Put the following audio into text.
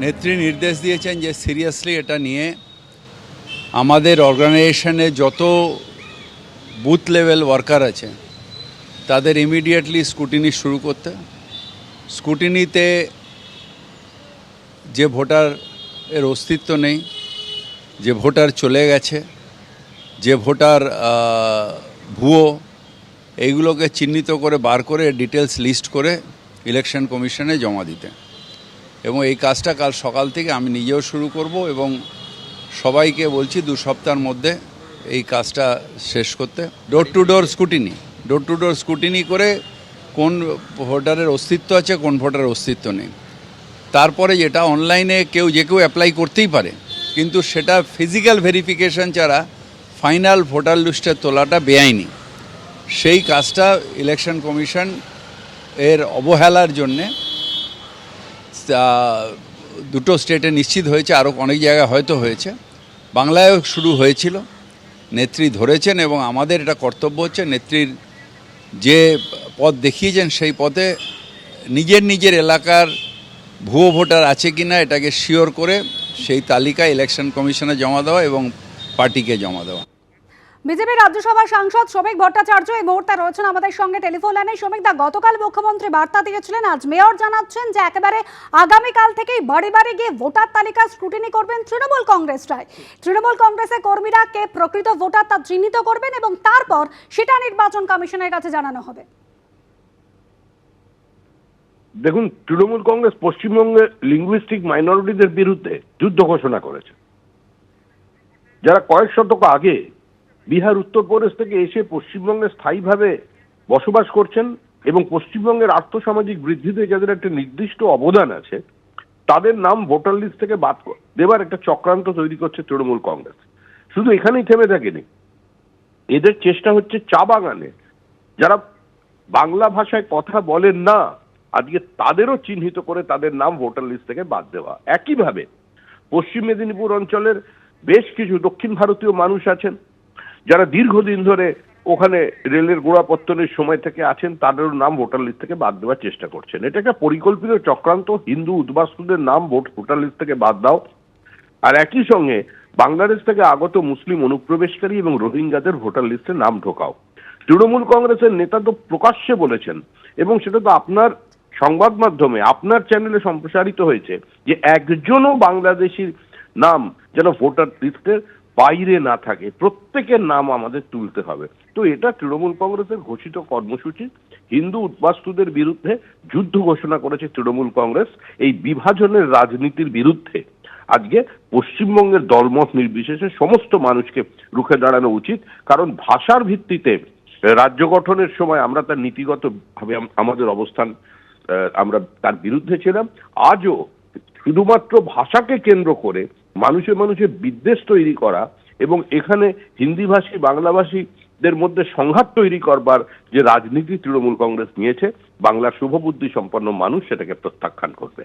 নেত্রী নির্দেশ দিয়েছেন যে সিরিয়াসলি এটা নিয়ে আমাদের অর্গানাইজেশনে যত বুথ লেভেল ওয়ার্কার আছে, তাদের ইমিডিয়েটলি স্কুটিনি শুরু করতে। স্কুটিনিতে যে ভোটার এর অস্তিত্ব নেই, যে ভোটার চলে গেছে, যে ভোটার ভুয়ো, এইগুলোকে চিহ্নিত করে, বার করে ডিটেলস লিস্ট করে ইলেকশন কমিশনে জমা দিতে। এবং এই কাজটা কাল সকাল থেকে আমি নিজেও শুরু করব এবং সবাইকে বলছি দু সপ্তাহের মধ্যে এই কাজটা শেষ করতে। Door to door scrutiny door to door scrutiny করে কোন ভোটারের অস্তিত্ব আছে, কোন ভোটারের অস্তিত্ব নেই। তারপরে যেটা অনলাইনে কেউ যে কেউ অ্যাপ্লাই করতেই পারে, কিন্তু সেটা ফিজিক্যাল ভেরিফিকেশন ছাড়া ফাইনাল ভোটার লিস্টে তোলাটা বেআইনি। সেই কাজটা ইলেকশন কমিশন এর অবহেলার জন্যে দুটো স্টেটে নিশ্চিত হয়েছে আরও অনেক জায়গায় হয়তো হয়েছে। বাংলায়ও শুরু হয়েছিল, নেত্রী ধরেছেন এবং আমাদের এটা কর্তব্য হচ্ছে নেত্রীর যে পথ দেখিয়েছেন সেই পথে নিজের নিজের এলাকার ভুয়ো ভোটার আছে কি না এটাকে শিওর করে সেই তালিকা ইলেকশন কমিশনে জমা দেওয়া এবং পার্টিকে জমা দেওয়া। বিজেপি রাজ্যসভার সাংসদ শ্রমিক ভট্টাচার্য এই মুহূর্তে রয়েছেন আমাদের সঙ্গে টেলিফোন লাইনে। শ্রমিক দা, গতকাল মুখ্যমন্ত্রী বার্তা দিয়েছিলেন, আজ মেয়র জানাচ্ছেন যে একেবারে আগামীকাল থেকেই বাড়ি বাড়ি গিয়ে ভোটার তালিকা স্ক্রুটিনি করবেন তৃণমূল কংগ্রেসরাই। তৃণমূল কংগ্রেসের কর্মীরা কে প্রকৃত ভোটার তা চিহ্নিত করবেন এবং তারপর সেটা নির্বাচন কমিশনের কাছে জানানো হবে। দেখুন, তৃণমূল কংগ্রেস পশ্চিমবঙ্গে লিঙ্গুইস্টিক মাইনরিটিদের বিরুদ্ধে যুদ্ধ ঘোষণা করেছে। যারা কয়েক শতক আগে বিহার উত্তরপ্রদেশ থেকে এসে পশ্চিমবঙ্গে স্থায়ীভাবে বসবাস করছেন এবং পশ্চিমবঙ্গের আর্থসামাজিক বৃদ্ধিতে যাদের একটা নির্দিষ্ট অবদান আছে, তাদের নাম ভোটার লিস্ট থেকে বাদ দেবার একটা চক্রান্ত তৈরি করছে তৃণমূল কংগ্রেস। শুধু এখানেই থেমে থাকেনি। এদের চেষ্টা হচ্ছে চা বাগানে। যারা বাংলা ভাষায় কথা বলেন না, আজকে তাদেরও চিহ্নিত করে তাদের নাম ভোটার লিস্ট থেকে বাদ দেওয়া। একইভাবে পশ্চিম মেদিনীপুর অঞ্চলের বেশ কিছু দক্ষিণ ভারতীয় মানুষ আছেন। যারা দীর্ঘদিন ধরে ওখানে রেলের গোড়াপত্তনের সময় থেকে আছেন, তাদেরও নাম ভোটার লিস্ট থেকে বাদ দেওয়ার চেষ্টা করছেন। এটা একটা পরিকল্পিত চক্রান্ত, হিন্দু উদ্বাস্তুদের নাম ভোট, ভোটার লিস্ট থেকে বাদ দাও। আর একই সঙ্গে বাংলাদেশ থেকে আগত মুসলিম অনুপ্রবেশকারী এবং রোহিঙ্গাদের ভোটার লিস্টে নাম ঢোকাও। তৃণমূল কংগ্রেসের নেতা তো প্রকাশ্যে বলেছেন, এবং সেটা তো আপনার সংবাদ মাধ্যমে, আপনার চ্যানেলে সম্প্রসারিত হয়েছে যে একজনও বাংলাদেশির নাম যেন ভোটার লিস্টের বাইরে না থাকে, প্রত্যেকের নাম আমাদের তুলতে হবে। তো এটা তৃণমূল কংগ্রেসের ঘোষিত কর্মসূচি। হিন্দু উদ্বাস্তুদের বিরুদ্ধে যুদ্ধ ঘোষণা করেছে তৃণমূল কংগ্রেস, এই বিভাজনের রাজনীতির বিরুদ্ধে। আজকে পশ্চিমবঙ্গের দলমত নির্বিশেষে সমস্ত মানুষকে রুখে দাঁড়ানো উচিত, কারণ ভাষার ভিত্তিতে রাজ্য গঠনের সময় আমরা তার নীতিগত ভাবে আমাদের অবস্থান আমরা তার বিরুদ্ধে ছিলাম। আজও শুধুমাত্র ভাষাকে কেন্দ্র করে মানুষে মানুষে বিদ্বেষ তৈরি করা এবং এখানে হিন্দিভাষী বাংলাভাষীদের মধ্যে সংঘাত তৈরি করবার যে রাজনীতি তৃণমূল কংগ্রেস নিয়েছে, বাংলার শুভবুদ্ধি সম্পন্ন মানুষ সেটাকে প্রত্যাখ্যান করবে।